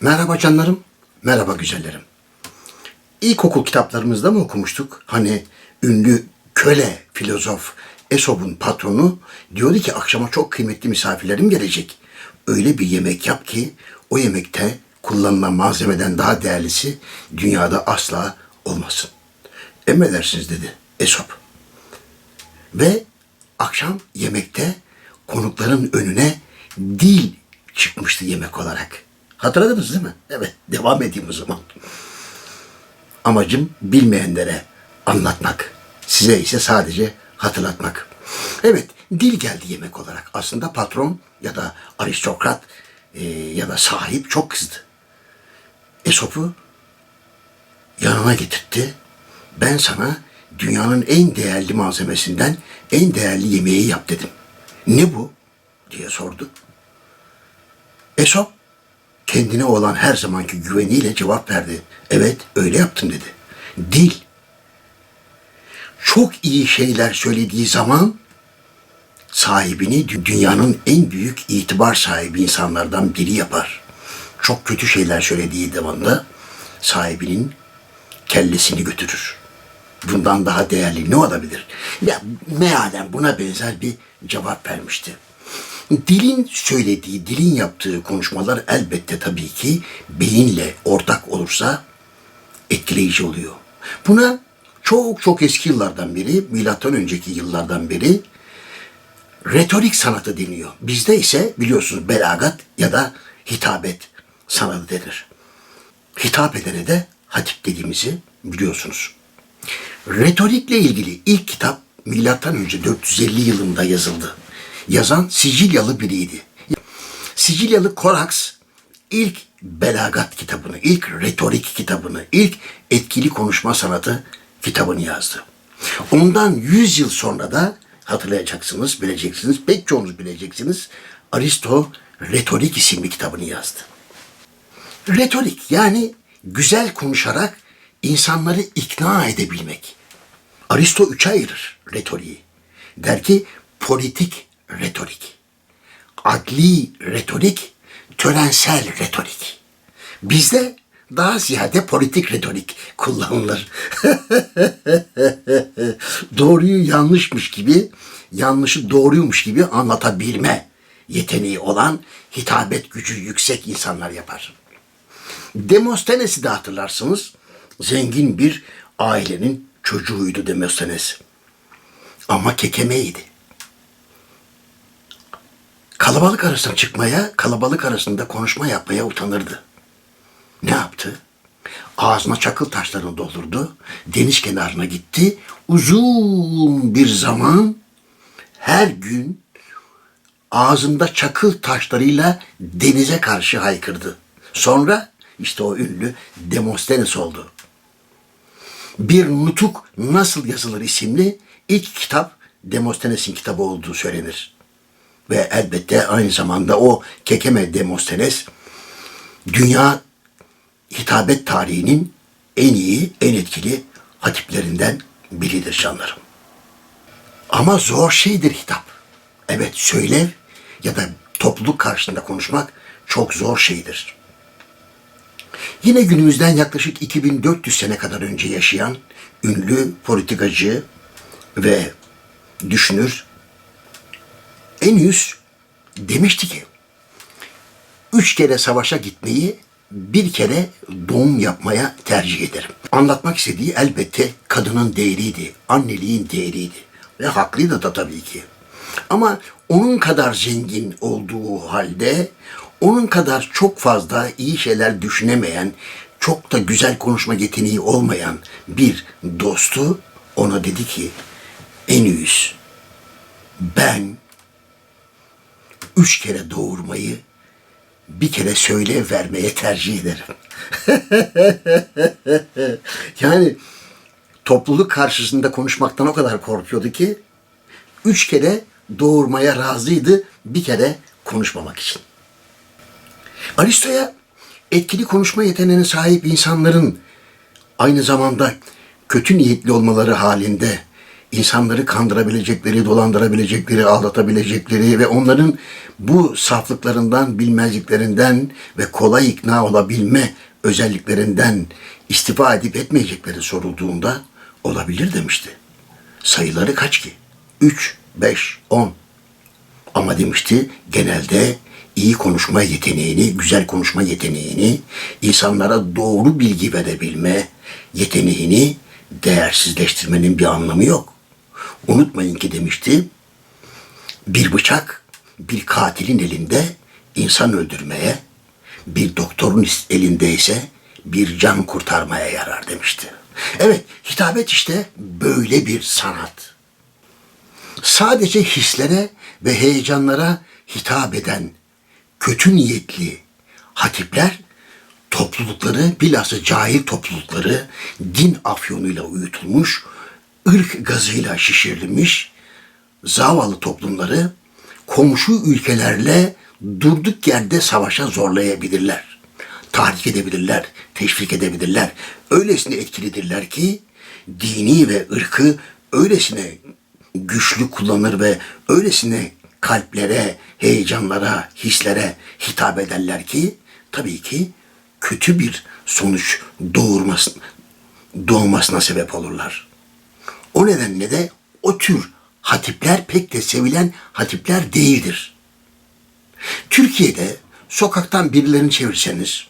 Merhaba canlarım, merhaba güzellerim. İlkokul kitaplarımızda mı okumuştuk? Hani ünlü köle filozof Esop'un patronu diyordu ki akşama çok kıymetli misafirlerim gelecek. Öyle bir yemek yap ki o yemekte kullanılan malzemeden daha değerlisi dünyada asla olmasın. Emredersiniz dedi Esop. Ve akşam yemekte konukların önüne dil çıkmıştı yemek olarak. Hatırladınız değil mi? Evet, devam edeyim o zaman. Amacım bilmeyenlere anlatmak. Size ise sadece hatırlatmak. Evet, dil geldi yemek olarak. Aslında patron ya da aristokrat e, ya da sahip çok kızdı. Esop'u yanına getirtti. Ben sana dünyanın en değerli malzemesinden en değerli yemeği yap dedim. Ne bu? diye sordu. Esop kendine olan her zamanki güveniyle cevap verdi. Evet öyle yaptım dedi. Dil. Çok iyi şeyler söylediği zaman sahibini dü- dünyanın en büyük itibar sahibi insanlardan biri yapar. Çok kötü şeyler söylediği zaman da sahibinin kellesini götürür. Bundan daha değerli ne olabilir? Ya mealen buna benzer bir cevap vermişti. Dilin söylediği, dilin yaptığı konuşmalar elbette tabii ki beyinle ortak olursa etkileyici oluyor. Buna çok çok eski yıllardan beri, milattan önceki yıllardan beri retorik sanatı deniyor. Bizde ise biliyorsunuz belagat ya da hitabet sanatı denir. Hitap edene de hatip dediğimizi biliyorsunuz. Retorikle ilgili ilk kitap milattan önce 450 yılında yazıldı. Yazan Sicilyalı biriydi. Sicilyalı Korax ilk belagat kitabını, ilk retorik kitabını, ilk etkili konuşma sanatı kitabını yazdı. Ondan 100 yıl sonra da hatırlayacaksınız, bileceksiniz, pek çoğunuz bileceksiniz. Aristo Retorik isimli kitabını yazdı. Retorik yani güzel konuşarak insanları ikna edebilmek. Aristo üçe ayırır retoriği. Der ki politik retorik, adli retorik, törensel retorik. Bizde daha ziyade politik retorik kullanılır. Doğruyu yanlışmış gibi, yanlışı doğruymuş gibi anlatabilme yeteneği olan hitabet gücü yüksek insanlar yapar. Demostenes'i de hatırlarsınız. Zengin bir ailenin çocuğuydu Demostenes. Ama kekemeydi. Kalabalık arasına çıkmaya, kalabalık arasında konuşma yapmaya utanırdı. Ne yaptı? Ağzına çakıl taşlarını doldurdu. Deniz kenarına gitti. Uzun bir zaman her gün ağzında çakıl taşlarıyla denize karşı haykırdı. Sonra işte o ünlü Demostenes oldu. Bir Nutuk Nasıl Yazılır isimli ilk kitap Demostenes'in kitabı olduğu söylenir. Ve elbette aynı zamanda o Kekeme Demostenes dünya hitabet tarihinin en iyi, en etkili hatiplerinden biridir canlarım. Ama zor şeydir hitap. Evet söylev ya da topluluk karşısında konuşmak çok zor şeydir. Yine günümüzden yaklaşık 2400 sene kadar önce yaşayan ünlü politikacı ve düşünür Ennius demişti ki üç kere savaşa gitmeyi bir kere doğum yapmaya tercih ederim. Anlatmak istediği elbette kadının değeriydi, anneliğin değeriydi. Ve haklıydı da tabii ki. Ama onun kadar zengin olduğu halde, onun kadar çok fazla iyi şeyler düşünemeyen, çok da güzel konuşma yeteneği olmayan bir dostu ona dedi ki, Ennius, ben üç kere doğurmayı bir kere söyle vermeye tercih ederim. yani topluluk karşısında konuşmaktan o kadar korkuyordu ki üç kere doğurmaya razıydı bir kere konuşmamak için. Aristo'ya etkili konuşma yeteneğine sahip insanların aynı zamanda kötü niyetli olmaları halinde insanları kandırabilecekleri, dolandırabilecekleri, aldatabilecekleri ve onların bu saflıklarından, bilmezliklerinden ve kolay ikna olabilme özelliklerinden istifa edip etmeyecekleri sorulduğunda olabilir demişti. Sayıları kaç ki? 3, 5, 10. Ama demişti genelde iyi konuşma yeteneğini, güzel konuşma yeteneğini, insanlara doğru bilgi verebilme yeteneğini değersizleştirmenin bir anlamı yok. Unutmayın ki demişti, bir bıçak bir katilin elinde insan öldürmeye, bir doktorun elinde ise bir can kurtarmaya yarar demişti. Evet, hitabet işte böyle bir sanat sadece hislere ve heyecanlara hitap eden kötü niyetli hatipler toplulukları bilhassa cahil toplulukları din afyonuyla uyutulmuş, ırk gazıyla şişirilmiş zavallı toplumları komşu ülkelerle durduk yerde savaşa zorlayabilirler. Tahrik edebilirler, teşvik edebilirler. Öylesine etkilidirler ki dini ve ırkı öylesine güçlü kullanır ve öylesine kalplere, heyecanlara, hislere hitap ederler ki tabii ki kötü bir sonuç doğurmasın, doğmasına sebep olurlar. O nedenle de o tür hatipler pek de sevilen hatipler değildir. Türkiye'de sokaktan birilerini çevirseniz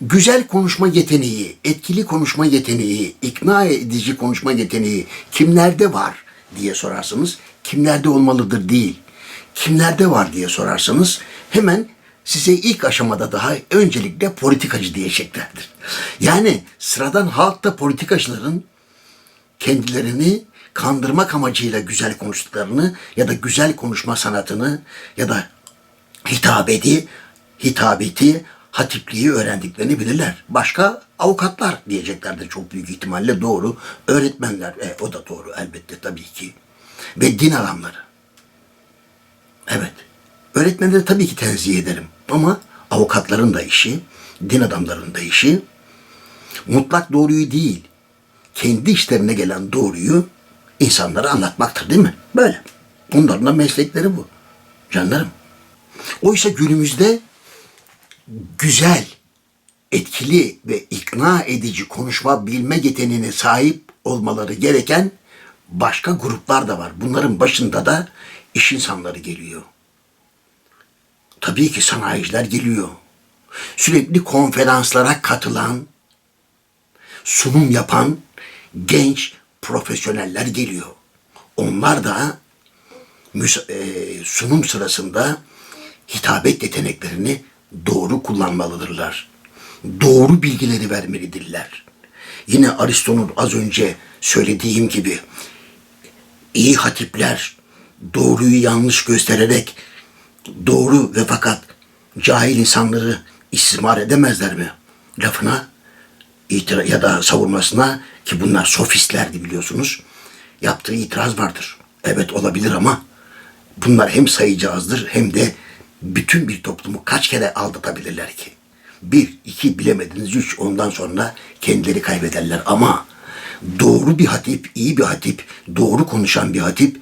güzel konuşma yeteneği, etkili konuşma yeteneği, ikna edici konuşma yeteneği kimlerde var diye sorarsanız kimlerde olmalıdır değil. Kimlerde var diye sorarsanız hemen size ilk aşamada daha öncelikle politikacı diyeceklerdir. Yani sıradan halkta politikacıların kendilerini kandırmak amacıyla güzel konuştuklarını ya da güzel konuşma sanatını ya da hitabeti, hitabeti, hatipliği öğrendiklerini bilirler. Başka avukatlar diyeceklerdir çok büyük ihtimalle doğru. Öğretmenler, e, o da doğru elbette tabii ki. Ve din adamları. Evet. Öğretmenleri tabii ki tenzih ederim. Ama avukatların da işi, din adamlarının da işi mutlak doğruyu değil, kendi işlerine gelen doğruyu insanlara anlatmaktır değil mi? Böyle. Onların da meslekleri bu. Canlarım. Oysa günümüzde güzel, etkili ve ikna edici konuşma bilme yeteneğine sahip olmaları gereken başka gruplar da var. Bunların başında da iş insanları geliyor. Tabii ki sanayiciler geliyor. Sürekli konferanslara katılan, sunum yapan genç profesyoneller geliyor. Onlar da e, sunum sırasında hitabet yeteneklerini doğru kullanmalıdırlar. Doğru bilgileri vermelidirler. Yine Aristo'nun az önce söylediğim gibi iyi hatipler doğruyu yanlış göstererek doğru ve fakat cahil insanları istismar edemezler mi? Lafına itira ya da savunmasına ki bunlar sofistlerdi biliyorsunuz. Yaptığı itiraz vardır. Evet olabilir ama bunlar hem sayıcı azdır hem de bütün bir toplumu kaç kere aldatabilirler ki? Bir, iki bilemediniz, üç ondan sonra kendileri kaybederler ama doğru bir hatip, iyi bir hatip, doğru konuşan bir hatip,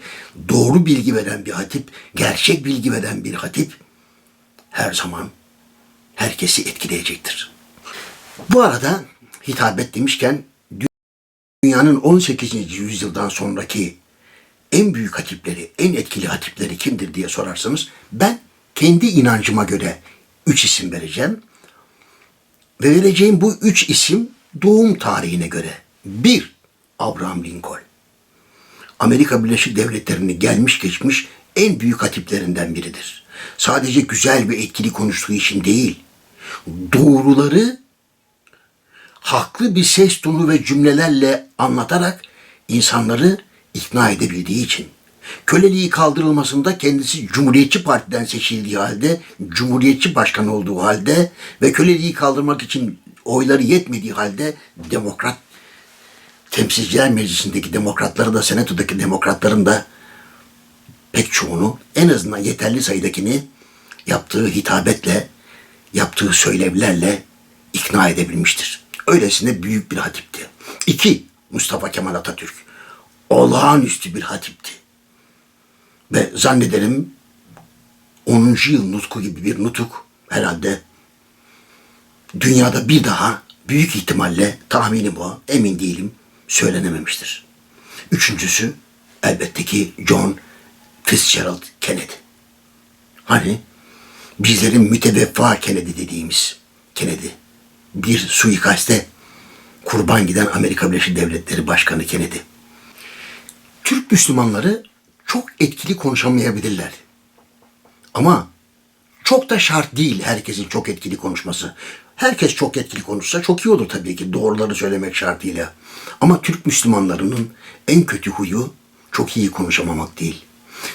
doğru bilgi veren bir hatip, gerçek bilgi veren bir hatip her zaman herkesi etkileyecektir. Bu arada hitabet demişken dünyanın 18. yüzyıldan sonraki en büyük hatipleri, en etkili hatipleri kimdir diye sorarsanız ben kendi inancıma göre üç isim vereceğim. Ve vereceğim bu üç isim doğum tarihine göre. Bir, Abraham Lincoln. Amerika Birleşik Devletleri'ni gelmiş geçmiş en büyük hatiplerinden biridir. Sadece güzel ve etkili konuştuğu için değil, doğruları haklı bir ses tonu ve cümlelerle anlatarak insanları ikna edebildiği için. Köleliği kaldırılmasında kendisi Cumhuriyetçi Parti'den seçildiği halde, Cumhuriyetçi Başkan olduğu halde ve köleliği kaldırmak için oyları yetmediği halde Demokrat Temsilciler Meclisi'ndeki demokratları da senatodaki demokratların da pek çoğunu en azından yeterli sayıdakini yaptığı hitabetle, yaptığı söylevlerle ikna edebilmiştir. Öylesine büyük bir hatipti. İki, Mustafa Kemal Atatürk. olağanüstü bir hatipti. Ve zannederim 10. yıl nutku gibi bir nutuk herhalde dünyada bir daha büyük ihtimalle tahminim o, emin değilim, söylenememiştir. Üçüncüsü elbette ki John Fitzgerald Kennedy. Hani bizlerin müteveffa Kennedy dediğimiz Kennedy. Bir suikaste kurban giden Amerika Birleşik Devletleri Başkanı Kennedy. Türk Müslümanları çok etkili konuşamayabilirler. Ama çok da şart değil herkesin çok etkili konuşması. Herkes çok etkili konuşsa çok iyi olur tabii ki doğruları söylemek şartıyla. Ama Türk Müslümanlarının en kötü huyu çok iyi konuşamamak değil.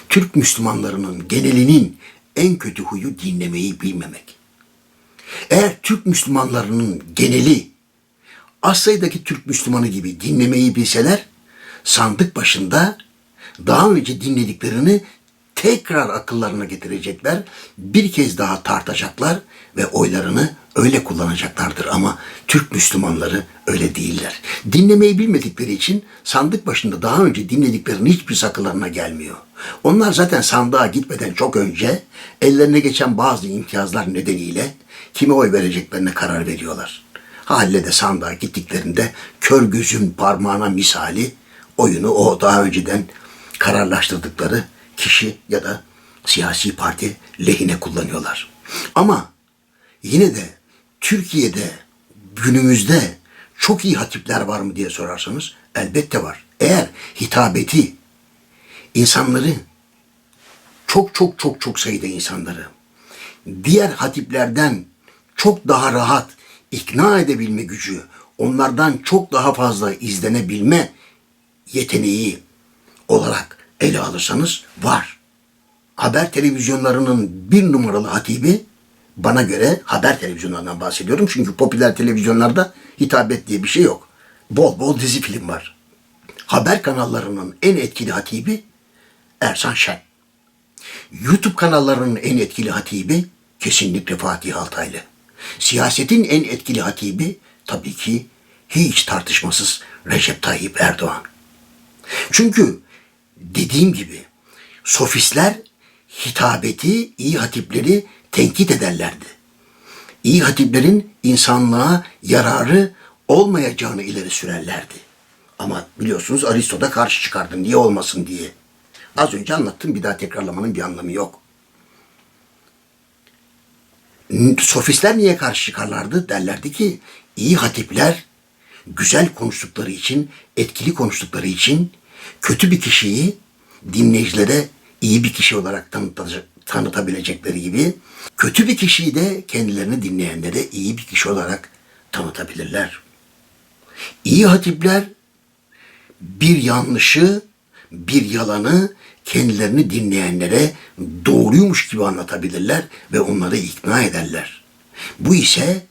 Türk Müslümanlarının genelinin en kötü huyu dinlemeyi bilmemek. Eğer Türk Müslümanlarının geneli az sayıdaki Türk Müslümanı gibi dinlemeyi bilseler sandık başında daha önce dinlediklerini tekrar akıllarına getirecekler, bir kez daha tartacaklar ve oylarını öyle kullanacaklardır. Ama Türk Müslümanları öyle değiller. Dinlemeyi bilmedikleri için sandık başında daha önce dinlediklerinin hiçbir akıllarına gelmiyor. Onlar zaten sandığa gitmeden çok önce ellerine geçen bazı imtiyazlar nedeniyle kime oy vereceklerine karar veriyorlar. Halle de sandığa gittiklerinde kör gözün parmağına misali oyunu o daha önceden kararlaştırdıkları kişi ya da siyasi parti lehine kullanıyorlar. Ama yine de Türkiye'de günümüzde çok iyi hatipler var mı diye sorarsanız elbette var. Eğer hitabeti insanları çok çok çok çok sayıda insanları diğer hatiplerden çok daha rahat ikna edebilme gücü, onlardan çok daha fazla izlenebilme yeteneği olarak ele alırsanız var. Haber televizyonlarının bir numaralı hatibi bana göre haber televizyonlarından bahsediyorum. Çünkü popüler televizyonlarda hitabet diye bir şey yok. Bol bol dizi film var. Haber kanallarının en etkili hatibi Ersan Şen. YouTube kanallarının en etkili hatibi kesinlikle Fatih Altaylı. Siyasetin en etkili hatibi tabii ki hiç tartışmasız Recep Tayyip Erdoğan. Çünkü dediğim gibi sofistler hitabeti, iyi hatipleri tenkit ederlerdi. İyi hatiplerin insanlığa yararı olmayacağını ileri sürerlerdi. Ama biliyorsunuz Aristo karşı çıkardı niye olmasın diye. Az önce anlattım bir daha tekrarlamanın bir anlamı yok. Sofistler niye karşı çıkarlardı? Derlerdi ki iyi hatipler güzel konuştukları için, etkili konuştukları için kötü bir kişiyi dinleyicilere iyi bir kişi olarak tanıtacak, tanıtabilecekleri gibi kötü bir kişiyi de kendilerini dinleyenlere iyi bir kişi olarak tanıtabilirler. İyi hatipler bir yanlışı, bir yalanı kendilerini dinleyenlere doğruymuş gibi anlatabilirler ve onları ikna ederler. Bu ise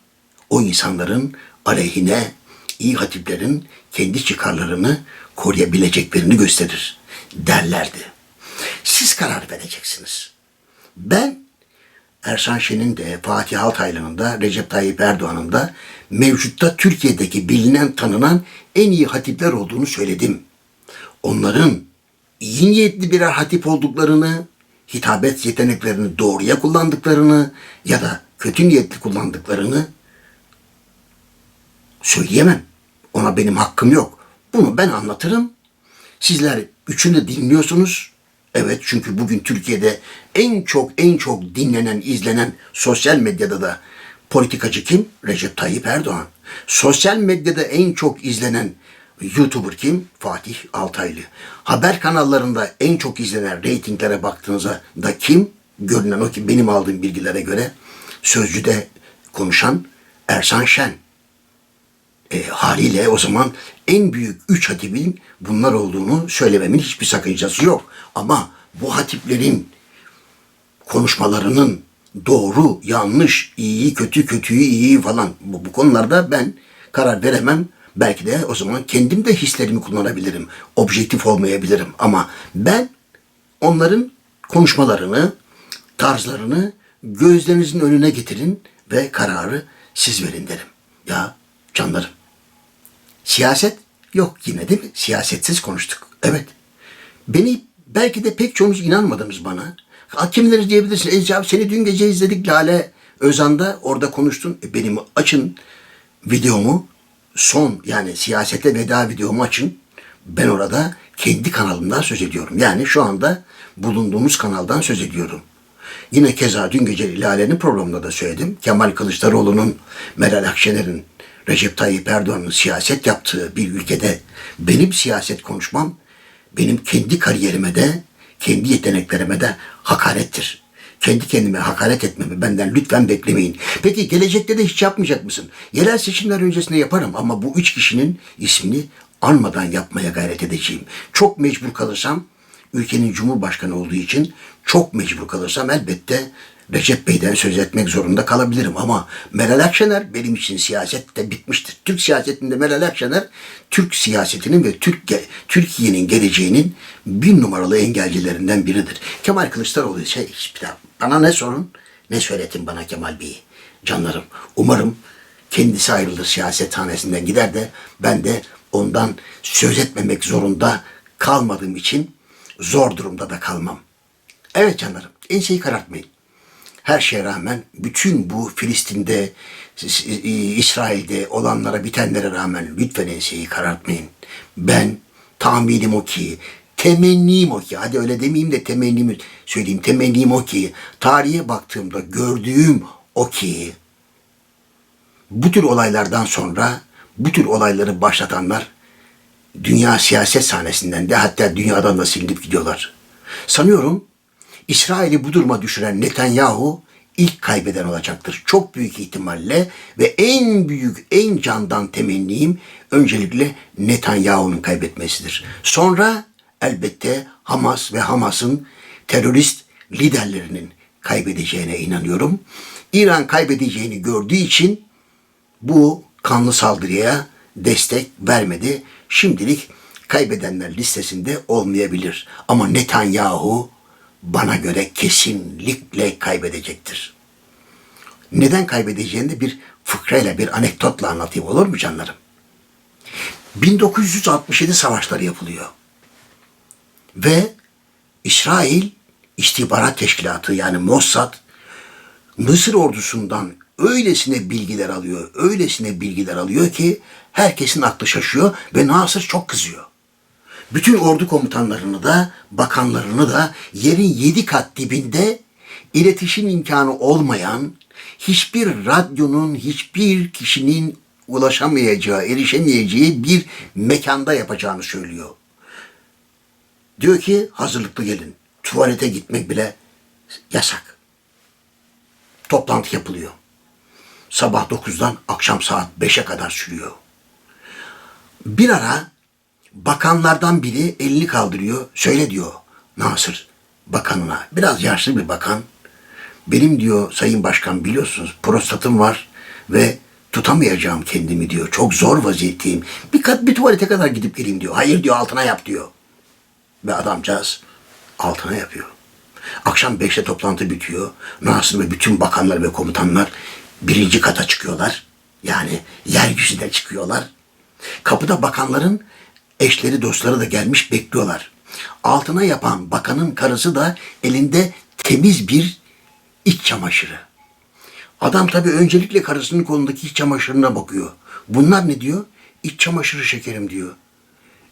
o insanların aleyhine iyi hatiplerin kendi çıkarlarını koruyabileceklerini gösterir derlerdi. Siz karar vereceksiniz. Ben Ersan Şen'in de Fatih Altaylı'nın da Recep Tayyip Erdoğan'ın da mevcutta Türkiye'deki bilinen tanınan en iyi hatipler olduğunu söyledim. Onların iyi niyetli birer hatip olduklarını, hitabet yeteneklerini doğruya kullandıklarını ya da kötü niyetli kullandıklarını söyleyemem. Ona benim hakkım yok. Bunu ben anlatırım. Sizler üçünü dinliyorsunuz. Evet çünkü bugün Türkiye'de en çok en çok dinlenen, izlenen sosyal medyada da politikacı kim? Recep Tayyip Erdoğan. Sosyal medyada en çok izlenen YouTuber kim? Fatih Altaylı. Haber kanallarında en çok izlenen reytinglere baktığınızda da kim? Görünen o ki benim aldığım bilgilere göre Sözcü'de konuşan Ersan Şen. E, haliyle o zaman en büyük üç hatibin bunlar olduğunu söylememin hiçbir sakıncası yok. Ama bu hatiplerin konuşmalarının doğru, yanlış, iyi, kötü, kötüyü, iyi falan bu, bu konularda ben karar veremem. Belki de o zaman kendim de hislerimi kullanabilirim. Objektif olmayabilirim. Ama ben onların konuşmalarını, tarzlarını gözlerinizin önüne getirin ve kararı siz verin derim. Ya canlarım. Siyaset yok yine değil mi? Siyasetsiz konuştuk. Evet. Beni belki de pek çoğunuz inanmadınız bana. Ha, Kimileri diyebilirsin. Ece abi seni dün gece izledik Lale Özan'da orada konuştun. E, benim açın videomu son yani siyasete veda videomu açın. Ben orada kendi kanalımdan söz ediyorum. Yani şu anda bulunduğumuz kanaldan söz ediyorum. Yine keza dün gece Lale'nin programında da söyledim. Kemal Kılıçdaroğlu'nun, Meral Akşener'in, Recep Tayyip Erdoğan'ın siyaset yaptığı bir ülkede benim siyaset konuşmam benim kendi kariyerime de kendi yeteneklerime de hakarettir. Kendi kendime hakaret etmemi benden lütfen beklemeyin. Peki gelecekte de hiç yapmayacak mısın? Yerel seçimler öncesinde yaparım ama bu üç kişinin ismini anmadan yapmaya gayret edeceğim. Çok mecbur kalırsam ülkenin cumhurbaşkanı olduğu için çok mecbur kalırsam elbette Recep Bey'den söz etmek zorunda kalabilirim ama Meral Akşener benim için siyasette bitmiştir. Türk siyasetinde Meral Akşener Türk siyasetinin ve Türk Türkiye'nin geleceğinin bir numaralı engelcilerinden biridir. Kemal Kılıçdaroğlu şey bir daha bana ne sorun ne söyletin bana Kemal Bey'i. Canlarım umarım kendisi ayrılır siyaset hanesinden gider de ben de ondan söz etmemek zorunda kalmadığım için zor durumda da kalmam. Evet canlarım enseyi karartmayın. Her şeye rağmen bütün bu Filistin'de, İsrail'de olanlara bitenlere rağmen lütfen enseyi karartmayın. Ben tahminim o ki, temennim o ki, hadi öyle demeyeyim de temennimi söyleyeyim, temennim o ki, tarihe baktığımda gördüğüm o ki, bu tür olaylardan sonra bu tür olayları başlatanlar dünya siyaset sahnesinden de hatta dünyadan da silinip gidiyorlar. Sanıyorum İsrail'i bu duruma düşüren Netanyahu ilk kaybeden olacaktır. Çok büyük ihtimalle ve en büyük, en candan temennim öncelikle Netanyahu'nun kaybetmesidir. Sonra elbette Hamas ve Hamas'ın terörist liderlerinin kaybedeceğine inanıyorum. İran kaybedeceğini gördüğü için bu kanlı saldırıya destek vermedi. Şimdilik kaybedenler listesinde olmayabilir. Ama Netanyahu bana göre kesinlikle kaybedecektir. Neden kaybedeceğini de bir fıkrayla, bir anekdotla anlatayım olur mu canlarım? 1967 savaşları yapılıyor. Ve İsrail İstihbarat Teşkilatı yani Mossad Mısır ordusundan öylesine bilgiler alıyor, öylesine bilgiler alıyor ki herkesin aklı şaşıyor ve Nasır çok kızıyor. Bütün ordu komutanlarını da, bakanlarını da yerin yedi kat dibinde iletişim imkanı olmayan, hiçbir radyonun, hiçbir kişinin ulaşamayacağı, erişemeyeceği bir mekanda yapacağını söylüyor. Diyor ki hazırlıklı gelin. Tuvalete gitmek bile yasak. Toplantı yapılıyor. Sabah 9'dan akşam saat 5'e kadar sürüyor. Bir ara bakanlardan biri elini kaldırıyor. Söyle diyor Nasır bakanına. Biraz yaşlı bir bakan. Benim diyor sayın başkan biliyorsunuz prostatım var ve tutamayacağım kendimi diyor. Çok zor vaziyetteyim. Bir kat bir tuvalete kadar gidip geleyim diyor. Hayır diyor altına yap diyor. Ve adamcağız altına yapıyor. Akşam beşte toplantı bitiyor. Nasır ve bütün bakanlar ve komutanlar birinci kata çıkıyorlar. Yani yeryüzüne çıkıyorlar. Kapıda bakanların eşleri dostları da gelmiş bekliyorlar. Altına yapan bakanın karısı da elinde temiz bir iç çamaşırı. Adam tabii öncelikle karısının kolundaki iç çamaşırına bakıyor. Bunlar ne diyor? İç çamaşırı şekerim diyor.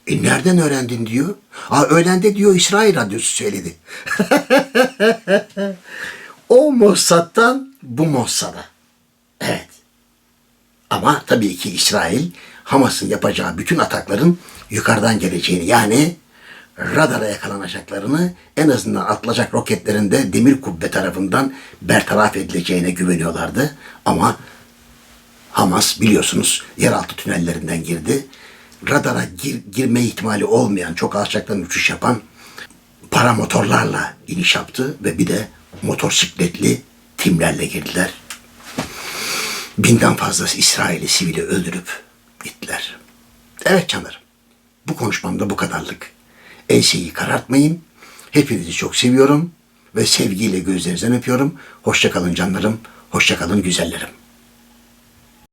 E nereden öğrendin diyor. Aa öğlende diyor İsrail radyosu söyledi. o Mossad'dan bu Mossad'a. Evet. Ama tabii ki İsrail Hamas'ın yapacağı bütün atakların yukarıdan geleceğini yani radara yakalanacaklarını en azından atılacak roketlerinde demir kubbe tarafından bertaraf edileceğine güveniyorlardı. Ama Hamas biliyorsunuz yeraltı tünellerinden girdi. Radara gir, girme ihtimali olmayan, çok alçaktan uçuş yapan paramotorlarla iniş yaptı ve bir de motosikletli timlerle girdiler. Binden fazlası İsrail'i sivili öldürüp gittiler. Evet canlarım. Bu konuşmamda bu kadarlık. Enseyi karartmayın. Hepinizi çok seviyorum ve sevgiyle gözlerinizden öpüyorum. Hoşçakalın canlarım. Hoşçakalın güzellerim.